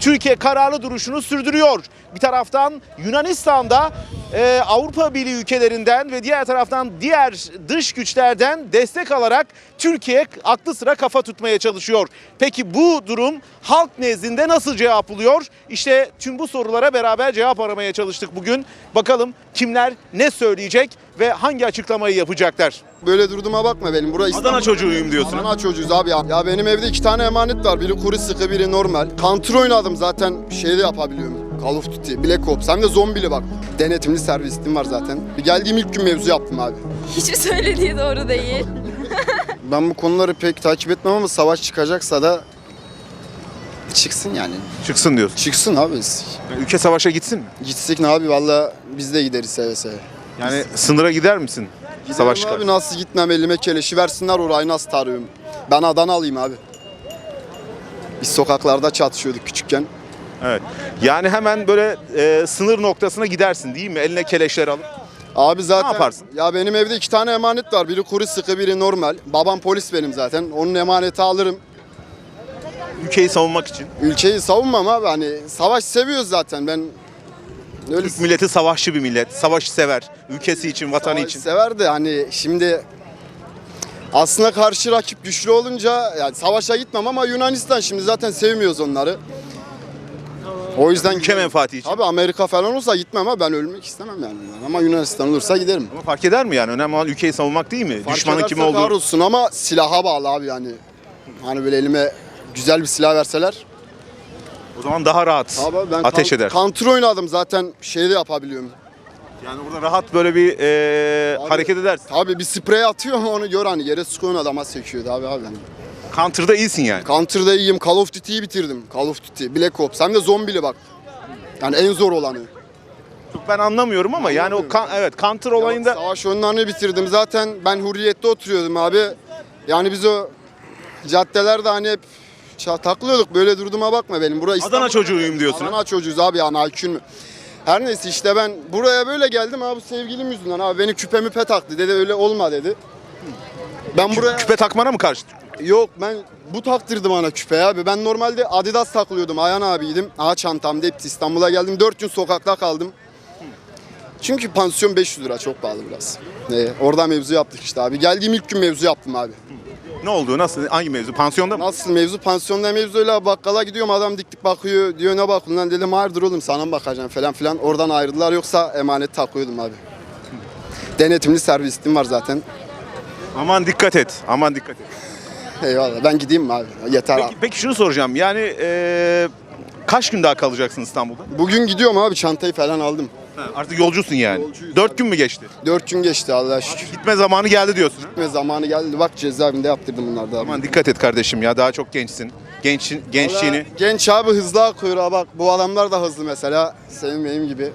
Türkiye kararlı duruşunu sürdürüyor. Bir taraftan Yunanistan'da e, Avrupa Birliği ülkelerinden ve diğer taraftan diğer dış güçlerden destek alarak Türkiye aklı sıra kafa tutmaya çalışıyor. Peki bu durum halk nezdinde nasıl cevap buluyor? İşte tüm bu sorulara beraber cevap aramaya çalıştık bugün. Bakalım kimler ne söyleyecek ve hangi açıklamayı yapacaklar? Böyle durduğuma bakma benim. Burası Adana çocuğuyum diyorsun. Adana çocuğuz abi ya. Ya benim evde iki tane emanet var. Biri kuru sıkı, biri normal. Counter oynadım zaten. Şey de yapabiliyorum. Call of Duty, Black Ops. Hem de zombili bak. Denetimli servisliğim var zaten. Bir geldiğim ilk gün mevzu yaptım abi. Hiçbir söylediği doğru değil. Ben bu konuları pek takip etmem ama savaş çıkacaksa da çıksın yani. Çıksın diyorsun. Çıksın abi. Ülke savaşa gitsin mi? Gitsek ne abi valla biz de gideriz seve seve. Yani sınıra gider misin? Savaş çıkar. abi nasıl gitmem elime keleşi versinler orayı nasıl tarıyorum. Ben Adana alayım abi. Biz sokaklarda çatışıyorduk küçükken. Evet. Yani hemen böyle e, sınır noktasına gidersin değil mi? Eline keleşler alıp. Abi zaten Ne yaparsın? ya benim evde iki tane emanet var. Biri kuru sıkı, biri normal. Babam polis benim zaten. Onun emaneti alırım. Ülkeyi savunmak için. Ülkeyi savunmam abi. Hani savaş seviyoruz zaten. Ben öyle Türk milleti savaşçı bir millet. Savaşı sever. Ülkesi için, vatanı savaş için. sever de hani şimdi aslında karşı rakip güçlü olunca yani savaşa gitmem ama Yunanistan şimdi zaten sevmiyoruz onları. O yüzden Ülke menfaati için. Abi Amerika falan olsa gitmem ama ben ölmek istemem yani. Ama Yunanistan olursa giderim. Ama fark eder mi yani? Önemli olan ülkeyi savunmak değil mi? Fark Düşmanın kim olduğu. kahrolsun ama silaha bağlı abi yani. Hani böyle elime güzel bir silah verseler. O zaman daha rahat Abi ben ateş kan- eder. Counter oynadım zaten şey de yapabiliyorum. Yani burada rahat böyle bir e, Abi- hareket edersin. Abi bir sprey atıyor onu gör hani yere sıkıyorsun adama sekiyordu abi abi. Counter'da iyisin yani. Counter'da iyiyim. Call of Duty'yi bitirdim. Call of Duty, Black Ops. Hem de zombili bak. Yani en zor olanı. Çok ben anlamıyorum ama yani o kan- evet Counter olayında Savaş oyunlarını bitirdim. Zaten ben Hürriyet'te oturuyordum abi. Yani biz o caddelerde hani hep ça- takılıyorduk. Böyle durduğuma bakma benim. Burası Adana çocuğuyum diyorsun. Adana çocuğuz abi yani IQ'un mu? Her neyse işte ben buraya böyle geldim abi sevgilim yüzünden abi beni küpe müpe taktı dedi öyle olma dedi. Ben buraya Küpe takmana mı karşı? yok ben bu taktırdı bana küpe abi. Ben normalde Adidas takılıyordum Ayhan abiydim. Aha çantamda hepsi İstanbul'a geldim 4 gün sokakta kaldım. Çünkü pansiyon 500 lira çok pahalı biraz. Ee, orada mevzu yaptık işte abi. Geldiğim ilk gün mevzu yaptım abi. Ne oldu? Nasıl? Hangi mevzu? Pansiyonda mı? Nasıl mevzu? Pansiyonda mevzuyla bakkala gidiyorum adam dik dik bakıyor. Diyor ne bakıyorsun lan dedim hayırdır oğlum sana mı bakacağım falan filan. Oradan ayrıldılar yoksa emanet takıyordum abi. Denetimli servisliğim var zaten. Aman dikkat et. Aman dikkat et. Eyvallah ben gideyim mi abi? Yeter Peki, abi. peki şunu soracağım. Yani e, kaç gün daha kalacaksın İstanbul'da? Bugün gidiyorum abi çantayı falan aldım. Artık yolcusun yani. Yolcuyuz Dört abi. gün mü geçti? Dört gün geçti Allah'a şükür. Gitme zamanı geldi diyorsun. ha? Gitme zamanı geldi. Bak cezaevinde yaptırdım bunları da abi. Aman dikkat et kardeşim ya. Daha çok gençsin. Genç, gençliğini. Genç abi hızlı ha bak. Bu adamlar da hızlı mesela. Senin benim gibi.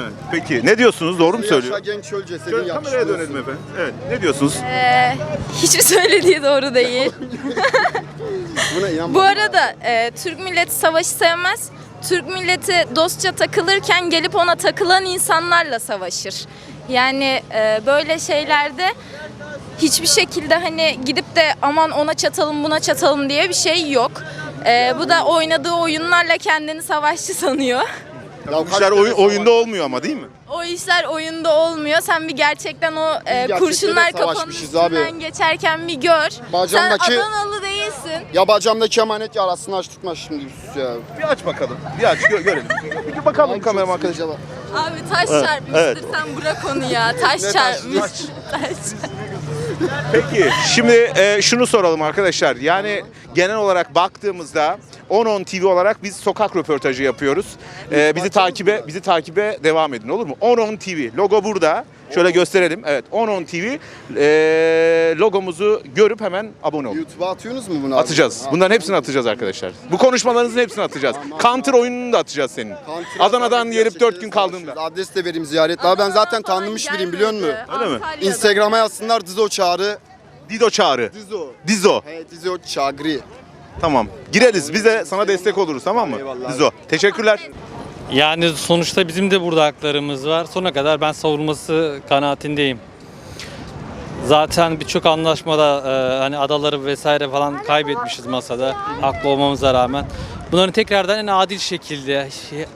Evet. Peki ne diyorsunuz? Doğru mu Yaşa söylüyor? genç öl cesedin Şöyle kameraya yakışıklı dönelim efendim. Evet. Ne diyorsunuz? Ee, hiçbir söylediği doğru değil. Buna. Bu arada e, Türk milleti savaşı sevmez. Türk milleti dostça takılırken gelip ona takılan insanlarla savaşır. Yani e, böyle şeylerde hiçbir şekilde hani gidip de aman ona çatalım buna çatalım diye bir şey yok. E, bu da oynadığı oyunlarla kendini savaşçı sanıyor. Ya Bu işler savaş- oyunda olmuyor ama değil mi? O işler oyunda olmuyor. Sen bir gerçekten o e, kurşunlar kafanın savaşmışız abi. üstünden geçerken bir gör. Bacağımdaki- Sen Adanalı Ya bacağımdaki emanet yarasını aç tutma şimdi sus ya. Bir aç bakalım. Bir aç gö- görelim. Bir bakalım Abi kameraman çok arkadaşlar. sıkıcı bak. Abi taş çarpmıştır evet. sen bırak onu ya. Taş çarpmış. taş? Peki şimdi e, şunu soralım arkadaşlar. Yani genel olarak baktığımızda 10 TV olarak biz sokak röportajı yapıyoruz. E, bizi takibe bizi takibe devam edin olur mu? 10 TV logo burada. Şöyle gösterelim. Evet 10 TV e, logomuzu görüp hemen abone olun. YouTube'a atıyorsunuz mu bunu abi? Atacağız. Ha, Bunların hepsini atacağız arkadaşlar. Bu konuşmalarınızın hepsini atacağız. Counter oyununu da atacağız senin. Counter Adana'dan gelip 4 gerçekten gün kaldığında. Adres de vereyim ziyaret. Abi ben zaten tanınmış biriyim biliyor musun? Öyle mi? Antalya'da. Instagram'a yazsınlar Dizo Çağrı. Dido çağrı. Dizo. Dizo. He Dizo Çağrı. Tamam. Gireriz. Biz de sana destek oluruz tamam mı? Eyvallah. Dizo. Teşekkürler. Yani sonuçta bizim de burada haklarımız var. Sonuna kadar ben savunması kanaatindeyim. Zaten birçok anlaşmada e, hani adaları vesaire falan kaybetmişiz masada haklı olmamıza rağmen. Bunların tekrardan en adil şekilde,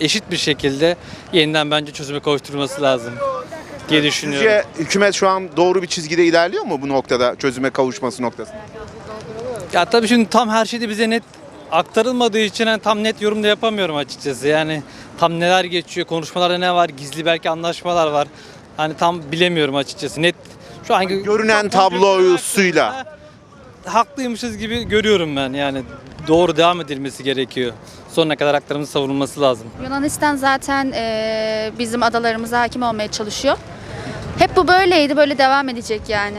eşit bir şekilde yeniden bence çözüme kavuşturulması lazım diye düşünüyorum. Sizce hükümet şu an doğru bir çizgide ilerliyor mu bu noktada çözüme kavuşması noktasında? Ya tabii şimdi tam her şey de bize net aktarılmadığı için hani tam net yorum da yapamıyorum açıkçası. Yani tam neler geçiyor, konuşmalarda ne var, gizli belki anlaşmalar var. Hani tam bilemiyorum açıkçası. Net şu anki Görünen tablosuyla. haklıymışız gibi görüyorum ben. Yani doğru devam edilmesi gerekiyor. Sonuna kadar haklarımızın savunulması lazım. Yunanistan zaten eee, bizim adalarımıza hakim olmaya çalışıyor. Hep bu böyleydi, böyle devam edecek yani.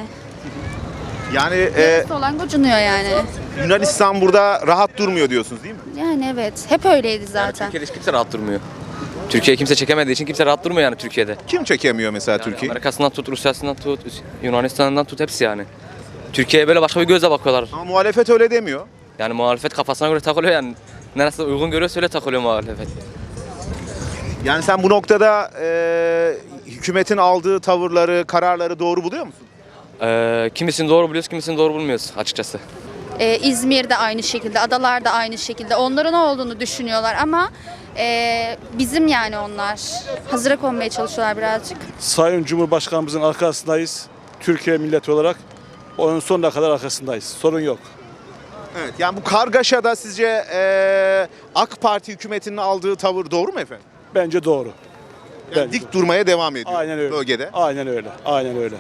Yani e, Neresi olan gocunuyor yani. Yunanistan burada rahat durmuyor diyorsunuz değil mi? Yani evet, hep öyleydi zaten. Türkiye'de hiç kimse rahat durmuyor. Türkiye kimse çekemediği için kimse rahat durmuyor yani Türkiye'de. Kim çekemiyor mesela Yani Türkiye? Amerika'sından tut, Rusya'sından tut, Yunanistan'dan tut hepsi yani. Türkiye'ye böyle başka bir gözle bakıyorlar. Ama muhalefet öyle demiyor. Yani muhalefet kafasına göre takılıyor yani. Neresi uygun görüyorsa öyle takılıyor muhalefet. Yani sen bu noktada e, hükümetin aldığı tavırları, kararları doğru buluyor musun? Ee, kimisini doğru buluyoruz, kimisini doğru bulmuyoruz açıkçası. Eee İzmir de aynı şekilde, adalar da aynı şekilde. Onların olduğunu düşünüyorlar ama eee, bizim yani onlar. Hazıra konmaya çalışıyorlar birazcık. Sayın Cumhurbaşkanımızın arkasındayız. Türkiye milleti olarak onun sonuna kadar arkasındayız. Sorun yok. Evet. Yani bu kargaşada sizce e, AK Parti hükümetinin aldığı tavır doğru mu efendim? Bence doğru. Yani dik durmaya devam ediyor Aynen öyle. bölgede. Aynen öyle. Aynen öyle.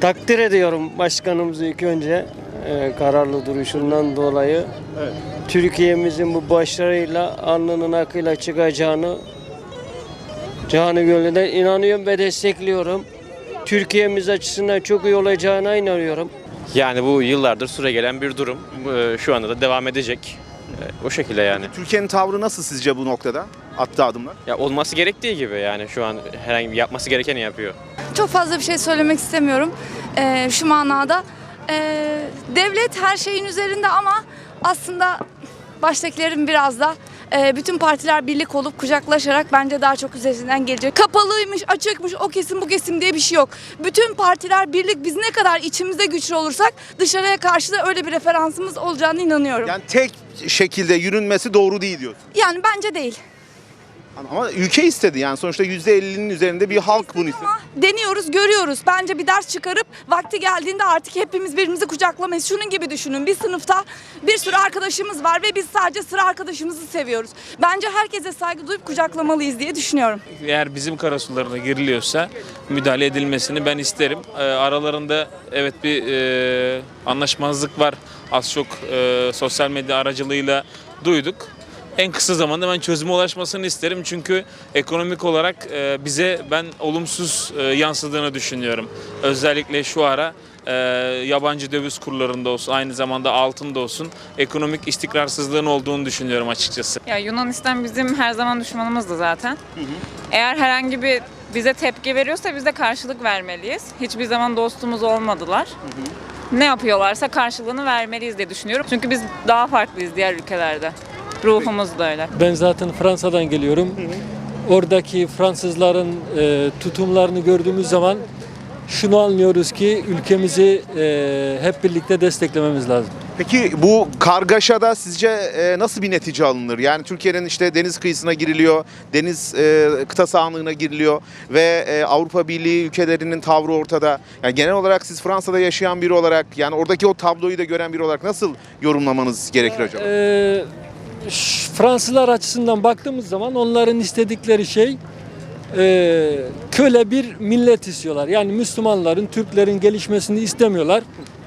Takdir ediyorum başkanımızı ilk önce e, kararlı duruşundan dolayı. Türkiye'mizin bu başarıyla alnının akıyla çıkacağını canı gönülden inanıyorum ve destekliyorum. Türkiye'miz açısından çok iyi olacağına inanıyorum. Yani bu yıllardır süre gelen bir durum. Ee, Şu anda da devam edecek. Ee, O şekilde yani. Türkiye'nin tavrı nasıl sizce bu noktada? Attığı adımlar. Ya olması gerektiği gibi yani şu an herhangi bir yapması gerekeni yapıyor. Çok fazla bir şey söylemek istemiyorum eee, şu manada. Eee, devlet her şeyin üzerinde ama aslında baştakilerin biraz da eee, bütün partiler birlik olup kucaklaşarak bence daha çok üzerinden gelecek. Kapalıymış, açıkmış, o kesim bu kesim diye bir şey yok. Bütün partiler birlik biz ne kadar içimizde güçlü olursak dışarıya karşı da öyle bir referansımız olacağını inanıyorum. Yani tek şekilde yürünmesi doğru değil diyorsun. Yani bence değil. Ama ülke istedi yani sonuçta %50'nin üzerinde bir halk bunu istedi. Ama deniyoruz, görüyoruz. Bence bir ders çıkarıp vakti geldiğinde artık hepimiz birbirimizi kucaklamayız. Şunun gibi düşünün. Bir sınıfta bir sürü arkadaşımız var ve biz sadece sıra arkadaşımızı seviyoruz. Bence herkese saygı duyup kucaklamalıyız diye düşünüyorum. eğer bizim karasularına giriliyorsa müdahale edilmesini ben isterim. Ee, aralarında evet bir e, anlaşmazlık var. Az çok e, sosyal medya aracılığıyla duyduk. En kısa zamanda ben çözüme ulaşmasını isterim çünkü ekonomik olarak e, bize ben olumsuz e, yansıdığını düşünüyorum. Özellikle şu ara e, yabancı döviz kurlarında olsun aynı zamanda altında olsun ekonomik istikrarsızlığın olduğunu düşünüyorum açıkçası. Ya Yunanistan bizim her zaman düşmanımızdı zaten. Eğer herhangi bir bize tepki veriyorsa biz de karşılık vermeliyiz. Hiçbir zaman dostumuz olmadılar. Ne yapıyorlarsa karşılığını vermeliyiz diye düşünüyorum. Çünkü biz daha farklıyız diğer ülkelerde. Ruhumuz da öyle. Ben zaten Fransa'dan geliyorum. Oradaki Fransızların e, tutumlarını gördüğümüz zaman şunu anlıyoruz ki ülkemizi e, hep birlikte desteklememiz lazım. Peki bu kargaşada sizce e, nasıl bir netice alınır? Yani Türkiye'nin işte deniz kıyısına giriliyor, deniz e, kıta sahanlığına giriliyor ve e, Avrupa Birliği ülkelerinin tavrı ortada. Yani genel olarak siz Fransa'da yaşayan biri olarak yani oradaki o tabloyu da gören biri olarak nasıl yorumlamanız gerekir acaba? Ee, Fransızlar açısından baktığımız zaman onların istedikleri şey e, köle bir millet istiyorlar. Yani Müslümanların, Türklerin gelişmesini istemiyorlar.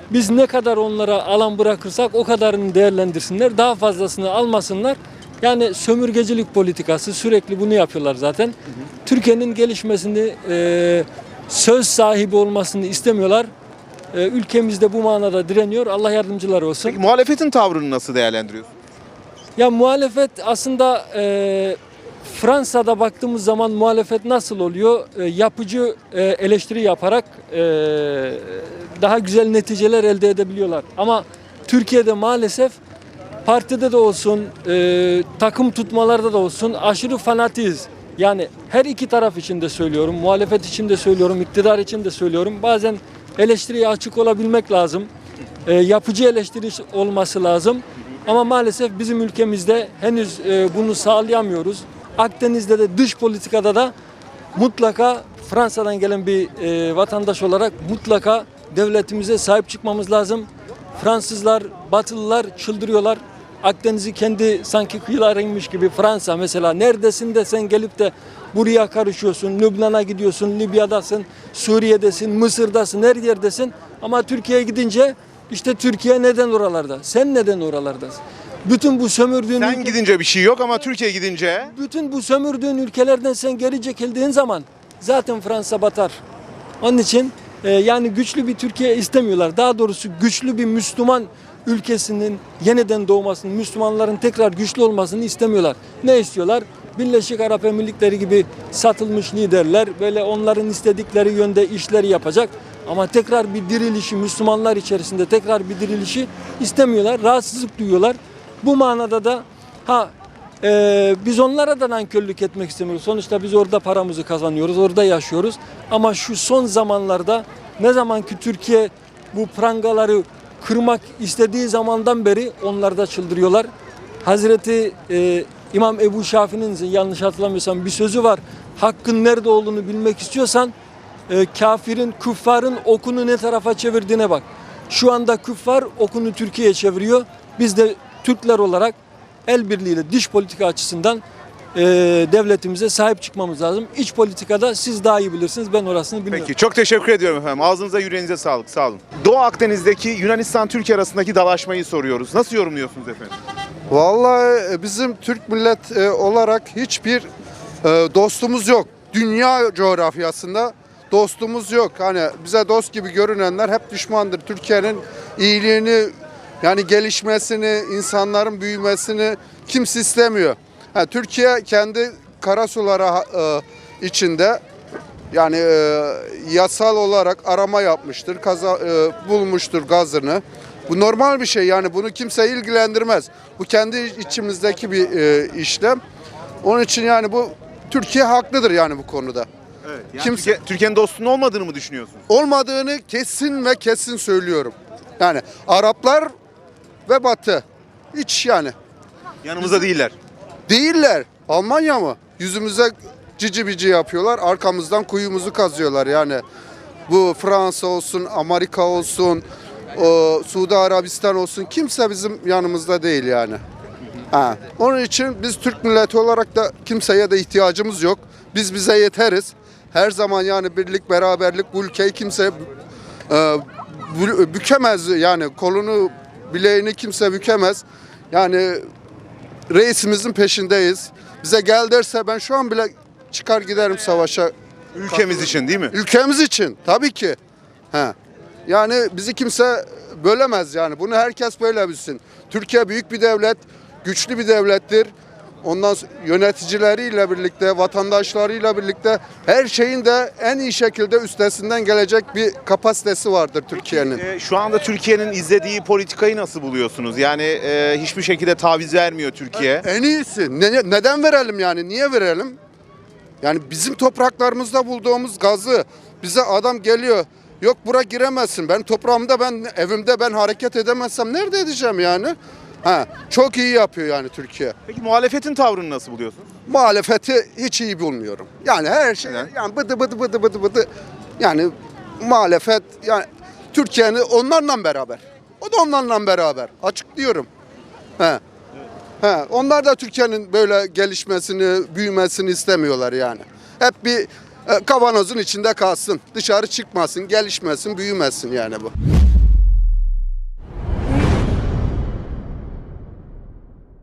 Biz ne kadar onlara alan bırakırsak o kadarını değerlendirsinler. Daha fazlasını almasınlar. Yani sömürgecilik politikası sürekli bunu yapıyorlar zaten. Türkiye'nin gelişmesini e, söz sahibi olmasını istemiyorlar. E, ülkemiz de bu manada direniyor. Allah yardımcılar olsun. Peki muhalefetin tavrını nasıl değerlendiriyorsun? Ya muhalefet aslında e, Fransa'da baktığımız zaman muhalefet nasıl oluyor? E, yapıcı e, eleştiri yaparak e, daha güzel neticeler elde edebiliyorlar. Ama Türkiye'de maalesef partide de olsun, e, takım tutmalarda da olsun aşırı fanatiyiz. Yani her iki taraf için de söylüyorum, muhalefet için de söylüyorum, iktidar için de söylüyorum. Bazen eleştiriye açık olabilmek lazım. E, yapıcı eleştiri olması lazım. Ama maalesef bizim ülkemizde henüz e, bunu sağlayamıyoruz. Akdeniz'de de dış politikada da mutlaka Fransa'dan gelen bir e, vatandaş olarak mutlaka devletimize sahip çıkmamız lazım. Fransızlar, Batılılar çıldırıyorlar. Akdeniz'i kendi sanki kıyılarıymış gibi Fransa mesela neredesin de sen gelip de buraya karışıyorsun. Lübnan'a gidiyorsun, Libya'dasın, Suriye'desin, Mısır'dasın, her yerdesin. Ama Türkiye'ye gidince işte Türkiye neden oralarda? Sen neden oralardasın? Bütün bu sömürdüğün Sen ülke- gidince bir şey yok ama Türkiye gidince bütün bu sömürdüğün ülkelerden sen geri çekildiğin zaman zaten Fransa batar. Onun için e, yani güçlü bir Türkiye istemiyorlar. Daha doğrusu güçlü bir Müslüman ülkesinin yeniden doğmasını, Müslümanların tekrar güçlü olmasını istemiyorlar. Ne istiyorlar? Birleşik Arap Emirlikleri gibi satılmış liderler böyle onların istedikleri yönde işleri yapacak. Ama tekrar bir dirilişi Müslümanlar içerisinde tekrar bir dirilişi istemiyorlar. Rahatsızlık duyuyorlar. Bu manada da ha ee, biz onlara da nankörlük etmek istemiyoruz. Sonuçta biz orada paramızı kazanıyoruz, orada yaşıyoruz. Ama şu son zamanlarda ne zaman ki Türkiye bu prangaları kırmak istediği zamandan beri onlar da çıldırıyorlar. Hazreti e, İmam Ebu Şafi'nin yanlış hatırlamıyorsam bir sözü var. Hakkın nerede olduğunu bilmek istiyorsan e, kafirin, küffarın okunu ne tarafa çevirdiğine bak. Şu anda küffar okunu Türkiye'ye çeviriyor. Biz de Türkler olarak el birliğiyle dış politika açısından e, devletimize sahip çıkmamız lazım. İç politikada siz daha iyi bilirsiniz. Ben orasını bilmiyorum. Peki çok teşekkür ediyorum efendim. Ağzınıza yüreğinize sağlık. Sağ olun. Doğu Akdeniz'deki Yunanistan-Türkiye arasındaki dalaşmayı soruyoruz. Nasıl yorumluyorsunuz efendim? Vallahi e, bizim Türk millet e, olarak hiçbir e, dostumuz yok. Dünya coğrafyasında dostumuz yok. Hani bize dost gibi görünenler hep düşmandır. Türkiye'nin iyiliğini yani gelişmesini, insanların büyümesini kimse istemiyor. Ha, Türkiye kendi karasulara e, içinde yani e, yasal olarak arama yapmıştır, kaza, e, bulmuştur gazını. Bu normal bir şey yani bunu kimse ilgilendirmez. Bu kendi içimizdeki bir e, işlem. Onun için yani bu Türkiye haklıdır yani bu konuda. Evet. Yani Kimse- Türkiye- Türkiye'nin dostunun olmadığını mı düşünüyorsunuz? Olmadığını kesin ve kesin söylüyorum. Yani Araplar ve Batı hiç yani Yanımızda değiller. değiller. Almanya mı? Yüzümüze cici bici yapıyorlar. Arkamızdan kuyumuzu kazıyorlar yani. Bu Fransa olsun, Amerika olsun, o, Suudi Arabistan olsun kimse bizim yanımızda değil yani. Ha. Onun için biz Türk milleti olarak da kimseye de ihtiyacımız yok. Biz bize yeteriz. Her zaman yani birlik, beraberlik bu ülkeyi kimse e, bü- bükemez yani kolunu, bileğini kimse bükemez. Yani reisimizin peşindeyiz. Bize gel derse ben şu an bile çıkar giderim savaşa. Ülkemiz için değil mi? Ülkemiz için tabii ki. He. Yani bizi kimse bölemez yani. Bunu herkes böyle bilsin. Türkiye büyük bir devlet, güçlü bir devlettir. Ondan yöneticileriyle birlikte, vatandaşlarıyla birlikte her şeyin de en iyi şekilde üstesinden gelecek bir kapasitesi vardır Türkiye'nin. Ee, şu anda Türkiye'nin izlediği politikayı nasıl buluyorsunuz? Yani e, hiçbir şekilde taviz vermiyor Türkiye. En iyisi. Ne- neden verelim yani? Niye verelim? Yani bizim topraklarımızda bulduğumuz gazı bize adam geliyor. Yok bura giremezsin. Ben toprağımda ben evimde ben hareket edemezsem nerede edeceğim yani? Ha, çok iyi yapıyor yani Türkiye. Peki muhalefetin tavrını nasıl buluyorsunuz? Muhalefeti hiç iyi bulmuyorum. Yani her şey Neden? yani bıdı bıdı bıdı bıdı bıdı. Yani muhalefet yani Türkiye'nin onlarla beraber. O da onlarla beraber. Açıklıyorum. He. He, onlar da Türkiye'nin böyle gelişmesini, büyümesini istemiyorlar yani. Hep bir e, kavanozun içinde kalsın. Dışarı çıkmasın, gelişmesin, büyümesin yani bu.